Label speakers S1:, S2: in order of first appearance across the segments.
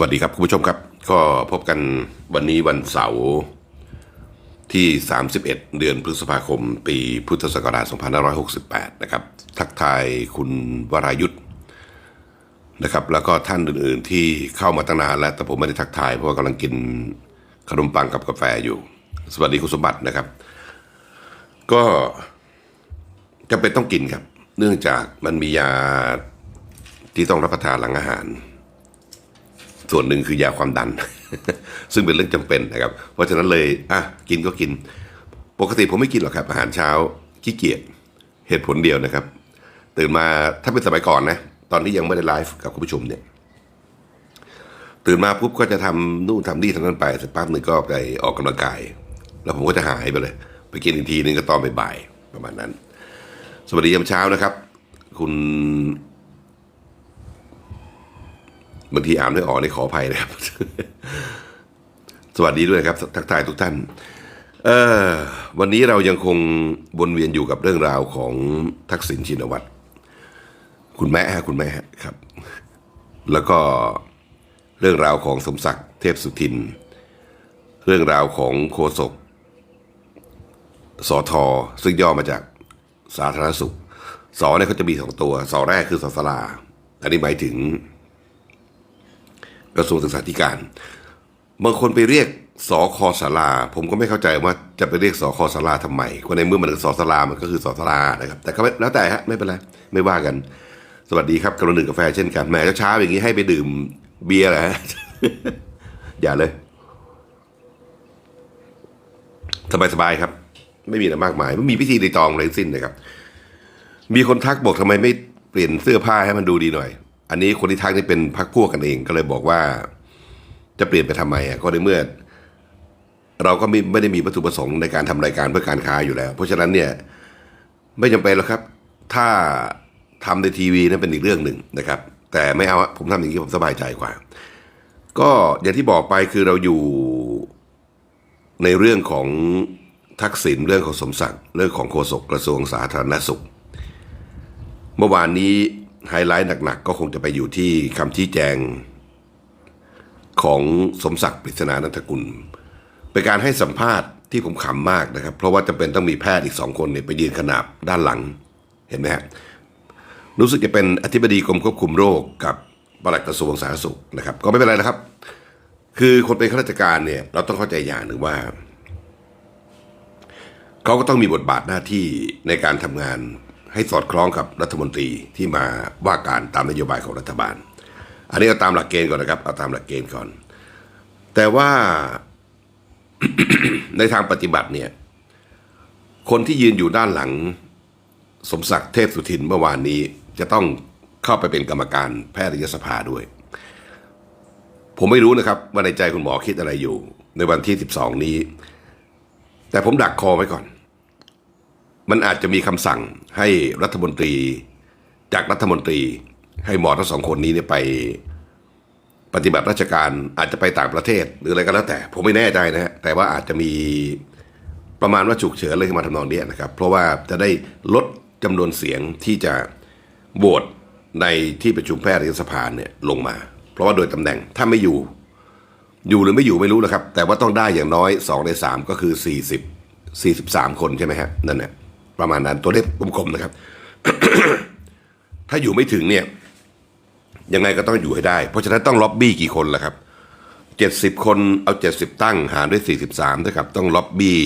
S1: วัสดีครับคุณผู้ชมครับ ก็พบกันวันนี้วันเสาร์ที่ 31 เดือนพฤษภาคม ปีพุทธศักราช 2568 นะครับ ทักทายคุณวรายุทธ์นะครับ แล้วก็ท่านอื่นๆที่เข้ามาตั้งนานแล้ว แต่ผมไม่ได้ทักทายเพราะว่ากำลังกินขนมปังกับกาแฟอยู่ สวัสดีคุณสมบัตินะครับ ก็จำเป็นต้องกินครับ เนื่องจากมันมียาที่ต้องรับประทานหลังอาหาร ส่วนหนึ่งคือยาความดัน ซึ่งเป็นเรื่องจำเป็นนะครับ เพราะฉะนั้นเลยอะกินก็กิน ปกติผมไม่กินหรอกครับ อาหารเช้าขี้เกียจเหตุผลเดียวนะครับ ตื่นมาถ้าเป็นสมัยก่อนนะ ตอนที่ยังไม่ได้ไลฟ์กับคุณผู้ชมเนี่ย ตื่นมาปุ๊บก็จะทำนู่นทำนี่ทำนั้นไปสักแป๊บหนึ่งก็ไปออกกำลังกาย แล้วผมก็จะหายไปเลย ไปกินอีกทีนึงก็ตอนบ่ายๆประมาณนั้น สวัสดียามเช้านะครับ คุณ บางทีอ่านไม่ออกในขออภัยนะครับ สวัสดีด้วยครับ ทักทายทุกท่าน เออวันนี้เรายังคงวนเวียนอยู่กับเรื่องราวของทักษิณชินวัตรคุณแม่ฮะคุณแม่ครับ แล้วก็เรื่องราวของสมศักดิ์เทพสุทิน เรื่องราวของโคศกสอทอซึ่งย่อมาจากสาธารณสุขสอเนี่ยเขาจะมีสองตัวสอแรกคือสอสลาอันนี้หมายถึง กระทรวงศึกษาธิการ บางคนไปเรียกสอคอสาราผมก็ไม่เข้าใจว่าจะไปเรียกสอคอสาราทำไมก็ในเมื่อมันสอสารามันก็คือสอสารานะครับ แต่ก็แล้วแต่ฮะไม่เป็นไรไม่ว่ากัน สวัสดีครับกระหนึ่งกาแฟเช่นกันแหมเช้าอย่างนี้ให้ไปดื่มเบียร์เหรอฮะอย่าเลย สบายๆครับ ไม่มีอะไรมากมายไม่มีพิธีในตองอะไรทั้งสิ้นนะครับ มีคนทักบอกทำไมไม่เปลี่ยนเสื้อผ้าให้มันดูดีหน่อย อันนี้คนที่ทักนี่เป็นพักพวกกันเองก็เลยบอกว่าจะเปลี่ยนไปทำไมอะก็ในเมื่อ เราก็ไม่ไม่ได้มีวัตถุประสงค์ในการทำรายการเพื่อการค้าอยู่แล้ว เพราะฉะนั้นเนี่ยไม่จำเป็นหรอกครับ ถ้าทำในทีวีนั้นเป็นอีกเรื่องหนึ่งนะครับ แต่ไม่เอาผมทำอย่างนี้ผมสบายใจกว่า ก็อย่างที่บอกไปคือเราอยู่ในเรื่องของทักษิณเรื่องของสมศักดิ์เรื่องของโฆษกกระทรวงสาธารณสุข เมื่อวานนี้ ไฮไลท์หนักๆ ก็คงจะไปอยู่ที่คำชี้แจงของสมศักดิ์ปริศนานันทกุล เป็นการให้สัมภาษณ์ที่ผมขำมากนะครับ เพราะว่าจำเป็นต้องมีแพทย์อีกสองคนเนี่ยไปยืนขนาบด้านหลังเห็นไหมฮะรู้สึกจะเป็นอธิบดีกรมควบคุมโรคกับปลัดกระทรวงสาธารณสุขนะครับ ก็ไม่เป็นไรนะครับ คือคนเป็นข้าราชการเนี่ย เราต้องเข้าใจอย่างหนึ่งว่า เขาก็ต้องมีบทบาทหน้าที่ในการทำงาน ให้สอดคล้องกับรัฐมนตรีที่มาว่าการตามนโยบายของรัฐบาล อันนี้เอาตามหลักเกณฑ์ก่อนนะครับเอาตามหลักเกณฑ์ก่อน แต่ว่าในทางปฏิบัติเนี่ยคนที่ยืนอยู่ด้านหลังสมศักดิ์เทพสุทินเมื่อวานนี้จะต้องเข้าไปเป็นกรรมการแพทยสภาด้วย ผมไม่รู้นะครับว่าในใจคุณหมอคิดอะไรอยู่ ในวันที่ 12 นี้ แต่ผมดักคอไว้ก่อน มันอาจจะมีคำสั่งให้รัฐมนตรี จากรัฐมนตรีให้หมอทั้งสองคนนี้เนี่ยไปปฏิบัติราชการอาจจะไปต่างประเทศหรืออะไรก็แล้วแต่ ผมไม่แน่ใจนะฮะแต่ว่าอาจจะมีประมาณว่าฉุกเฉินเลยมาทำนองเนี้ยนะครับ เพราะว่าจะได้ลดจำนวนเสียงที่จะโหวตในที่ประชุมแพทยสภาเนี่ยลงมา เพราะว่าโดยตำแหน่งถ้าไม่อยู่ อยู่หรือไม่อยู่ไม่รู้นะครับ แต่ว่าต้องได้อย่างน้อย 2 ใน 3 ก็คือ 40 43 คนใช่ไหมฮะนั่นแหละ ประมาณนั้นตัวเลขกลมๆนะครับ ถ้าอยู่ไม่ถึงเนี่ย ยังไงก็ต้องอยู่ให้ได้ เพราะฉะนั้นต้องล็อบบี้กี่คนล่ะครับเจ็ดสิบคนเอาเจ็ดสิบตั้งหารด้วยสี่สิบสามนะครับ ต้องล็อบบี้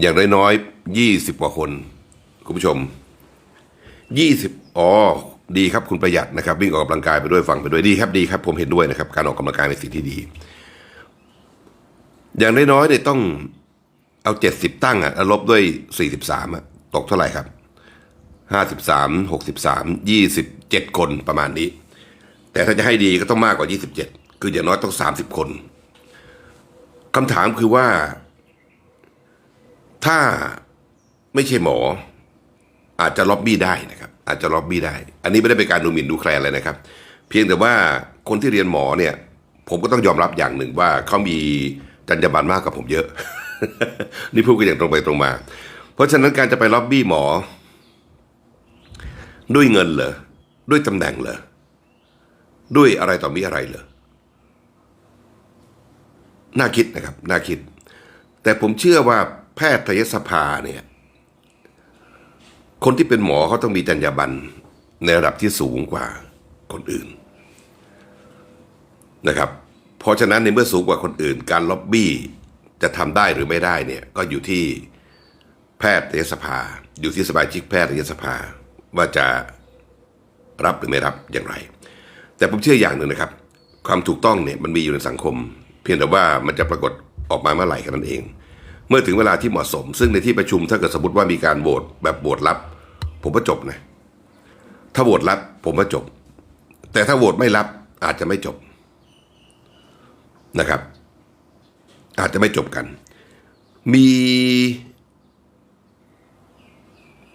S1: อย่างน้อยๆยี่สิบกว่าคน คุณผู้ชมยี่สิบอ๋อดีครับคุณประหยัดนะครับ วิ่งออกกำลังกายไปด้วยฟังไปด้วยดีครับดีครับ ผมเห็นด้วยนะครับ การออกกำลังกายเป็นสิ่งที่ดี อย่างน้อยๆเนี่ยต้อง เอาเจ็ดสิบตั้งอะแล้วลบด้วยสี่สิบสามอะตกเท่าไหร่ครับห้าสิบสามหกสิบสามยี่สิบเจ็ดคนประมาณนี้ แต่ถ้าจะให้ดีก็ต้องมากกว่ายี่สิบเจ็ดคืออย่างน้อยต้องสามสิบคนคำถามคือว่า ถ้าไม่ใช่หมอ อาจจะล็อบบี้ได้นะครับ อาจจะล็อบบี้ได้ อันนี้ไม่ได้เป็นการดูหมิ่นดูแคลนเลยนะครับ เพียงแต่ว่าคนที่เรียนหมอเนี่ย ผมก็ต้องยอมรับอย่างหนึ่งว่าเขามีจรรยาบรรณมากกว่าผมเยอะ นี่พูดกันอย่างตรงไปตรงมา เพราะฉะนั้นการจะไปล็อบบี้หมอ ด้วยเงินเหรอด้วยตำแหน่งเหรอด้วยอะไรต่อมีอะไรเหรอน่าคิดนะครับน่าคิด แต่ผมเชื่อว่าแพทยสภาเนี่ยคนที่เป็นหมอเขาต้องมีจรรยาบรรณในระดับที่สูงกว่าคนอื่นนะครับ เพราะฉะนั้นในเมื่อสูงกว่าคนอื่น การล็อบบี้ จะทำได้หรือไม่ได้เนี่ยก็อยู่ที่แพทยสภา อยู่ที่สมาชิกแพทยสภา ว่าจะรับหรือไม่รับอย่างไร แต่ผมเชื่ออย่างหนึ่งนะครับ ความถูกต้องเนี่ยมันมีอยู่ในสังคม เพียงแต่ว่ามันจะปรากฏออกมาเมื่อไหร่แค่นั้นเอง เมื่อถึงเวลาที่เหมาะสม ซึ่งในที่ประชุมถ้าเกิดสมมติว่ามีการโหวตแบบโหวตลับ ผมว่าจบนะถ้าโหวตรับผมว่าจบ แต่ถ้าโหวตไม่รับอาจจะไม่จบนะครับ อาจจะไม่จบกัน มี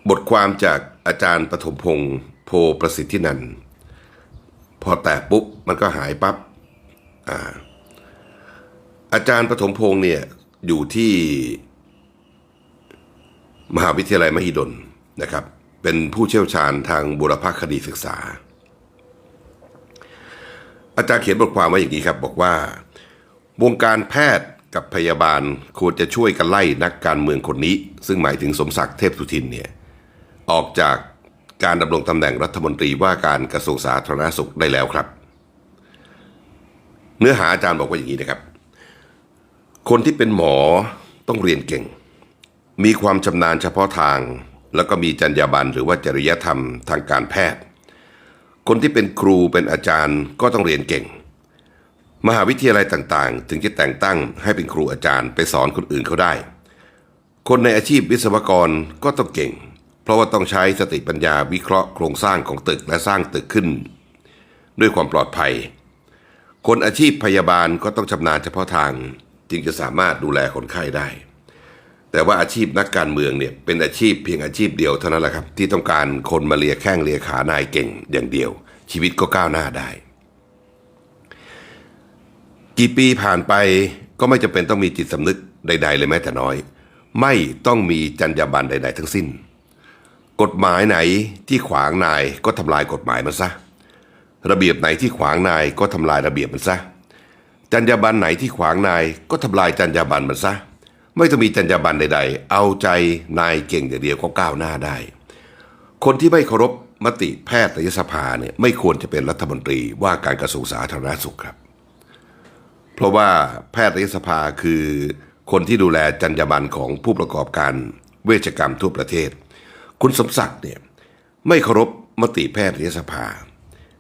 S1: บทความจากอาจารย์ปฐมพงศ์โพประสิทธินันพอแตกปุ๊บมันก็หายปับ๊บอ่าอาจารย์ปฐมพงศ์เนี่ยอยู่ที่มหาวิทยาลัยมหิดลนะครับ เป็นผู้เชี่ยวชาญทางบุรพคดีศึกษา อาจารย์เขียนบทความไว้อย่างนี้ครับ บอกว่า วงการแพทย์ กับพยาบาลควรจะช่วยกันไล่นักการเมืองคนนี้ ซึ่งหมายถึงสมศักดิ์เทพสุทินเนี่ยออกจากการดำรงตำแหน่งรัฐมนตรีว่าการกระทรวงสาธารณสุขได้แล้วครับ เนื้อหาอาจารย์บอกว่าอย่างนี้นะครับ คนที่เป็นหมอต้องเรียนเก่ง มีความชำนาญเฉพาะทาง แล้วก็มีจรรยาบรรณหรือว่าจริยธรรมทางการแพทย์ คนที่เป็นครูเป็นอาจารย์ก็ต้องเรียนเก่ง มหาวิทยาลัยต่างๆ ถึงจะแต่งตั้งให้เป็นครูอาจารย์ไปสอนคนอื่นเขาได้ คนในอาชีพวิศวกรก็ต้องเก่ง เพราะว่าต้องใช้สติปัญญาวิเคราะห์โครงสร้างของตึกและสร้างตึกขึ้น ด้วยความปลอดภัย คนอาชีพพยาบาลก็ต้องชำนาญเฉพาะทางจึงจะสามารถดูแลคนไข้ได้ แต่ว่าอาชีพนักการเมืองเนี่ยเป็นอาชีพเพียงอาชีพเดียวเท่านั้นแหละครับ ที่ต้องการคนมาเลียแข้งเลียขานายเก่งอย่างเดียว ชีวิตก็ก้าวหน้าได้ กี่ปีผ่านไปก็ไม่จำเป็นต้องมีจิตสำนึกใด ๆ เลยแม้แต่น้อย ไม่ต้องมีจรรยาบรรณใด ๆ ทั้งสิ้น กฎหมายไหนที่ขวางนายก็ทำลายกฎหมายมันซะ ระเบียบไหนที่ขวางนายก็ทำลายระเบียบมันซะจรรยาบรรณไหนที่ขวางนายก็ทำลายจรรยาบรรณมันซะ ไม่ต้องมีจรรยาบรรณใด ๆ เอาใจนายเก่งอย่างเดียวก็ก้าวหน้าได้ คนที่ไม่เคารพมติแพทยสภาเนี่ยไม่ควรจะเป็นรัฐมนตรีว่าการกระทรวงสาธารณสุขครับ เพราะว่าแพทยสภาคือคนที่ดูแลจรรยาบรรณของผู้ประกอบการเวชกรรมทั่วประเทศ คุณสมศักดิ์เนี่ยไม่เคารพมติแพทยสภา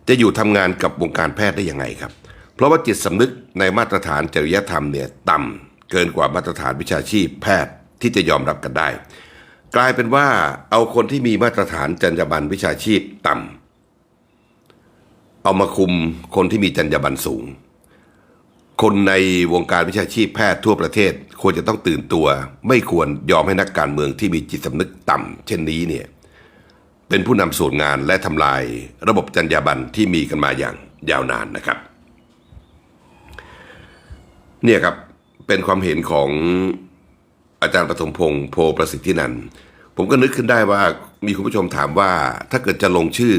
S1: จะอยู่ทำงานกับวงการแพทย์ได้ยังไงครับ เพราะว่าจิตสำนึกในมาตรฐานจริยธรรมเนี่ยต่ำเกินกว่ามาตรฐานวิชาชีพแพทย์ที่จะยอมรับกันได้ กลายเป็นว่าเอาคนที่มีมาตรฐานจรรยาบรรณวิชาชีพต่ำเอามาคุมคนที่มีจรรยาบรรณสูง คนในวงการวิชาชีพแพทย์ทั่วประเทศ ควรจะต้องตื่นตัว ไม่ควรยอมให้นักการเมืองที่มีจิตสำนึกต่ำเช่นนี้เนี่ยเป็นผู้นำส่วนงานและทำลายระบบจรรยาบรรณที่มีกันมาอย่างยาวนานนะครับ เนี่ยครับเป็นความเห็นของอาจารย์ปฐมพงศ์โพประสิทธินันผมก็นึกขึ้นได้ว่ามีคุณผู้ชมถามว่าถ้าเกิดจะลงชื่อ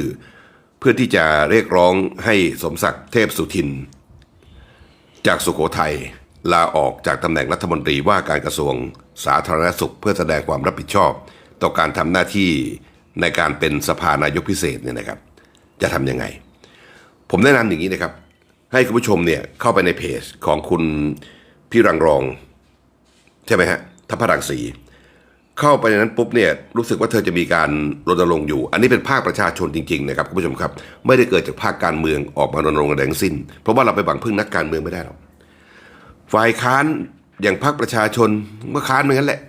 S1: เพื่อที่จะเรียกร้องให้สมศักดิ์เทพสุทิน จากสุโขทัยลาออกจากตำแหน่งรัฐมนตรีว่าการกระทรวง สาธารณสุขเพื่อแสดงความรับผิดชอบ ต่อการทำหน้าที่ในการเป็นสภานายกพิเศษเนี่ยนะครับ จะทำยังไง ผมแนะนำอย่างนี้นะครับ ให้คุณผู้ชมเนี่ยเข้าไปในเพจของคุณพี่รังรอง ใช่ไหมฮะทัพพรังสี เข้าไปในนั้นปุ๊บเนี่ยรู้สึกว่าเธอจะมีการรณรงค์อยู่ อันนี้เป็นภาคประชาชนจริงๆนะครับคุณผู้ชมครับ ไม่ได้เกิดจากภาคการเมืองออกมารณรงค์อะไรทั้งสิ้น เพราะว่าเราไปหวังพึ่งนักการเมืองไม่ได้หรอกฝ่ายค้านอย่างพรรคประชาชนก็ค้านเหมือนกันแหละ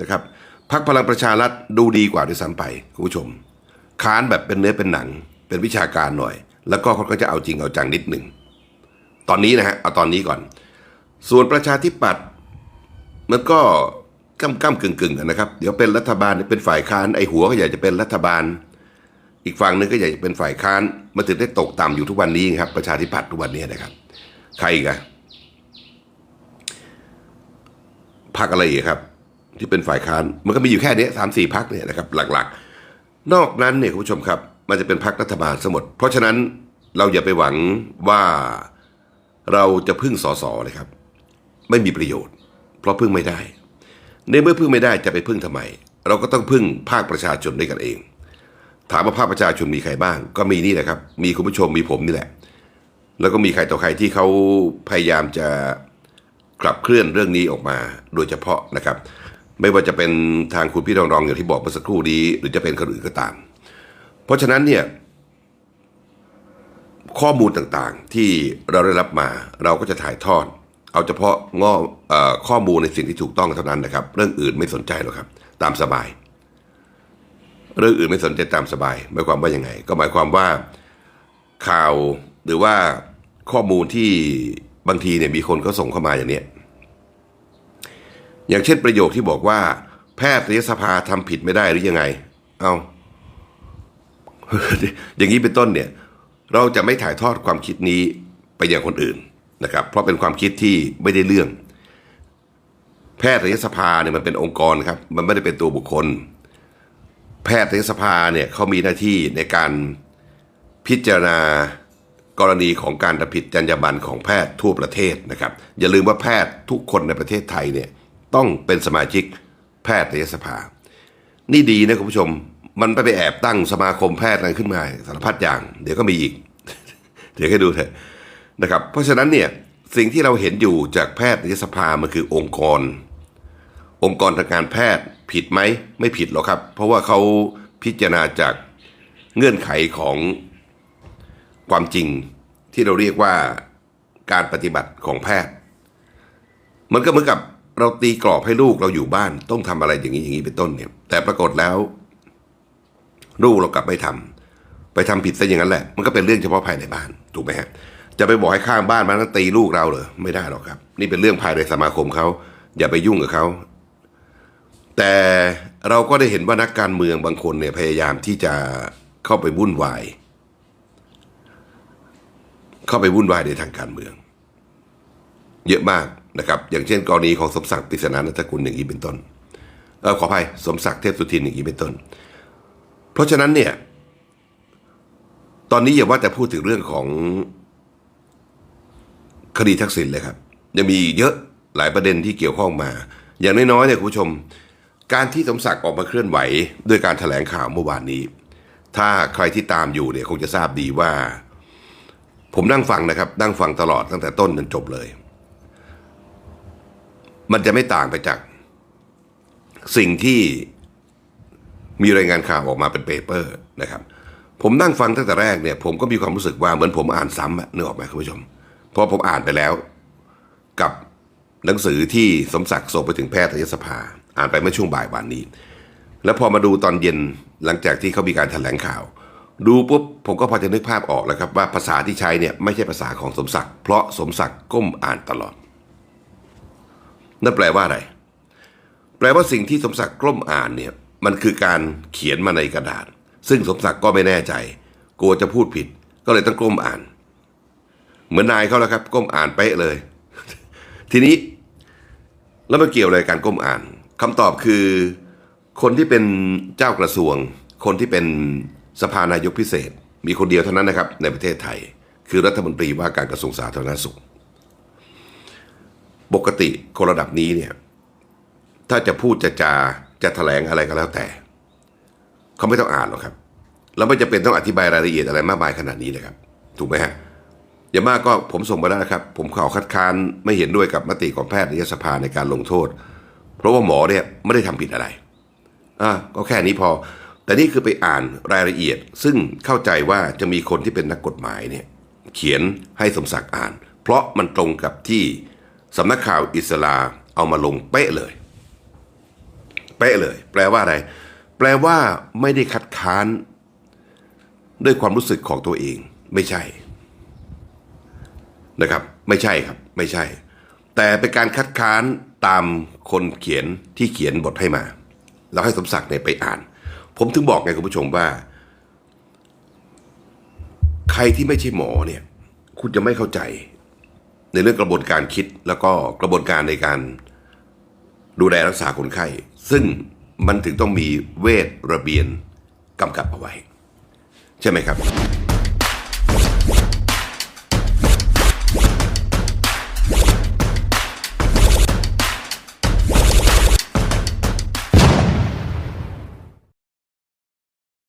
S1: นะครับพรรคพลังประชารัฐดูดีกว่าด้วยซ้ำไปคุณผู้ชม ค้านแบบเป็นเนื้อเป็นหนัง เป็นวิชาการหน่อย แล้วก็เขาก็จะเอาจริงเอาจังนิดหนึ่งตอนนี้นะฮะเอาตอนนี้ก่อน ส่วนประชาธิปัตย์มันก็ ก้ำก้ำกึ่งกึ่งนะครับ เดี๋ยวเป็นรัฐบาลเป็นฝ่ายค้านไอ้หัวก็อยากจะเป็นรัฐบาล อีกฝั่งหนึงก็อยากจะเป็นฝ่ายค้านมันถึงได้ตกต่ำอยู่ทุกวันนี้ครับ ประชาธิปัตย์ทุกวันนี้นะครับ ใครกอะพรรคอะไรอีกครับ ที่เป็นฝ่ายค้านมันก็มีอยู่แค่นี้สามสี่พรรคเนี่ยนะครับ หลักๆ นอกนั้นเนี่ยคุณผู้ชมครับ มันจะเป็นพรรครัฐบาลสมดเพราะฉะนั้นเราอย่าไปหวังว่าเราจะพึ่งสสเลยครับ ไม่มีประโยชน์ เพราะพึ่งไม่ได้ ในเมื่อพึ่งไม่ได้จะไปพึ่งทำไม เราก็ต้องพึ่งภาคประชาชนด้วยกันเอง ถามว่าภาคประชาชนมีใครบ้าง ก็มีนี่แหละครับ มีคุณผู้ชมมีผมนี่แหละ แล้วก็มีใครต่อใครที่เขาพยายามจะขับเคลื่อนเรื่องนี้ออกมาโดยเฉพาะนะครับ ไม่ว่าจะเป็นทางคุณพี่รองรองอย่างที่บอกเมื่อสักครู่นี้ หรือจะเป็นคนอื่นก็ตาม เพราะฉะนั้นเนี่ยข้อมูลต่างๆที่เราได้รับมาเราก็จะถ่ายทอด เอาเฉพาะง้ออข้อมูลในสิ่งที่ถูกต้องเท่านั้นนะครับ เรื่องอื่นไม่สนใจหรอกครับ ตามสบาย เรื่องอื่นไม่สนใจตามสบายหมายความว่ายังไง ก็หมายความว่าข่าวหรือว่าข้อมูลที่บางทีเนี่ยมีคนเขาส่งเข้ามาอย่างเนี้ยอย่างเช่นประโยคที่บอกว่า แพทยสภาทำผิดไม่ได้หรือยังไง เอาอย่างนี้เป็นต้นเนี่ย เราจะไม่ถ่ายทอดความคิดนี้ไปยังคนอื่น นะครับเพราะเป็นความคิดที่ไม่ได้เรื่อง แพทยสภาเนี่ยมันเป็นองค์กรครับมันไม่ได้เป็นตัวบุคคล แพทยสภาเนี่ยเขามีหน้าที่ในการพิจารณากรณีของการทำผิดจรรยาบรรณของแพทย์ทั่วประเทศนะครับ อย่าลืมว่าแพทย์ทุกคนในประเทศไทยเนี่ยต้องเป็นสมาชิกแพทยสภา นี่ดีนะคุณผู้ชม มันไปไปแอบตั้งสมาคมแพทย์อะไรขึ้นมาสารพัดอย่าง เดี๋ยวก็มีอีก เดี๋ยวให้ดูเถอะ นะครับ เพราะฉะนั้นเนี่ยสิ่งที่เราเห็นอยู่จากแพทยสภามันคือองค์กร องค์กรทางการแพทย์ผิดไหมไม่ผิดหรอกครับ เพราะว่าเขาพิจารณาจากเงื่อนไขของความจริงที่เราเรียกว่าการปฏิบัติของแพทย์ มันก็เหมือนกับเราตีกรอบให้ลูกเราอยู่บ้าน ต้องทำอะไรอย่างนี้อย่างนี้เป็นต้นเนี่ย แต่ปรากฏแล้ว ลูกเรากลับไม่ทำไปทำผิดซะอย่างนั้นแหละ มันก็เป็นเรื่องเฉพาะภายในบ้านถูกไหมฮะ จะไปบอกให้ข้างบ้านมาต้องตีลูกเราเหรอไม่ได้หรอกครับ นี่เป็นเรื่องภายในสมาคมเขาอย่าไปยุ่งกับเขาแต่เราก็ได้เห็นว่านักการเมืองบางคนเนี่ยพยายามที่จะเข้าไปวุ่นวาย เข้าไปวุ่นวายในทางการเมือง เยอะมากนะครับ อย่างเช่นกรณีของสมศักดิ์ปริศนานัตกุลอย่างนี้เป็นต้นเออขออภัยสมศักดิ์เทพสุทินอย่างนี้เป็นต้น เพราะฉะนั้นเนี่ย ตอนนี้อย่าว่าแต่พูดถึงเรื่องของ คดีทักษิณเลยครับยังมีเยอะหลายประเด็นที่เกี่ยวข้องมา อย่างน้อยๆเนี่ยคุณผู้ชม การที่สมศักดิ์ออกมาเคลื่อนไหวด้วยการถแถลงข่าวเมื่อวานนี้ ถ้าใครที่ตามอยู่เนี่ยคงจะทราบดีว่า ผมนั่งฟังนะครับ นั่งฟังตลอดตั้งแต่ต้นจนจบเลย มันจะไม่ต่างไปจาก สิ่งที่มีรายงานข่าวออกมาเป็นเปเปอร์นะครับ ผมนั่งฟังตั้งแต่แรกเนี่ย ผมก็มีความรู้สึกว่าเหมือนผมอ่านซ้ำอะนึกออกไหมคุณผู้ชม เพราะผมอ่านไปแล้ว กับหนังสือที่สมศักดิ์ส่งไปถึงแพทยสภา อ่านไปเมื่อช่วงบ่ายวันนี้ แล้วพอมาดูตอนเย็นหลังจากที่เขามีการแถลงข่าว ดูปุ๊บผมก็พอจะนึกภาพออกแล้วครับว่าภาษาที่ใช้เนี่ยไม่ใช่ภาษาของสมศักดิ์เพราะสมศักดิ์ก้มอ่านตลอด นั่นแปลว่าอะไร แปลว่าสิ่งที่สมศักดิ์ก้มอ่านเนี่ยมันคือการเขียนมาในกระดาษ ซึ่งสมศักดิ์ก็ไม่แน่ใจ กลัวจะพูดผิดก็เลยต้องก้มอ่าน เหมือนนายเขาแล้วครับ ก้มอ่านเป๊ะเลย ทีนี้แล้วมันเกี่ยวอะไรกับการก้มอ่านคำตอบคือคนที่เป็นเจ้ากระทรวง คนที่เป็นสภานายกพิเศษ มีคนเดียวเท่านั้นนะครับ ในประเทศไทย คือรัฐมนตรีว่าการกระทรวงสาธารณสุข ปกติคนระดับนี้เนี่ยถ้าจะพูดจะจาจะแถลงอะไรก็แล้วแต่ เขาไม่ต้องอ่านหรอกครับ แล้วไม่จะเป็นต้องอธิบายรายละเอียดอะไรมากมายขนาดนี้เลยครับ ถูกไหมฮะ อย่างมากก็ผมส่งไปแล้วนะครับ ผมขอคัดค้านไม่เห็นด้วยกับมติของแพทยสภาในการลงโทษ เพราะว่าหมอเนี่ยไม่ได้ทำผิดอะไรอ่าก็แค่นี้พอ แต่นี่คือไปอ่านรายละเอียด ซึ่งเข้าใจว่าจะมีคนที่เป็นนักกฎหมายเนี่ยเขียนให้สมศักดิ์อ่าน เพราะมันตรงกับที่สำนักข่าวอิสลาเอามาลงเป๊ะเลย เป๊ะเลย แปลว่าอะไร แปลว่าไม่ได้คัดค้าน ด้วยความรู้สึกของตัวเอง ไม่ใช่ นะครับ ไม่ใช่ครับไม่ใช่ แต่เป็นการคัดค้านตามคนเขียนที่เขียนบทให้มา แล้วให้สมศักดิ์เนี่ยไปอ่าน ผมถึงบอกไงคุณผู้ชมว่า ใครที่ไม่ใช่หมอเนี่ย คุณจะไม่เข้าใจ ในเรื่องกระบวนการคิดแล้วก็กระบวนการในการดูแลรักษาคนไข้ ซึ่งมันถึงต้องมีเวทระเบียนกำกับเอาไว้ ใช่ไหมครับ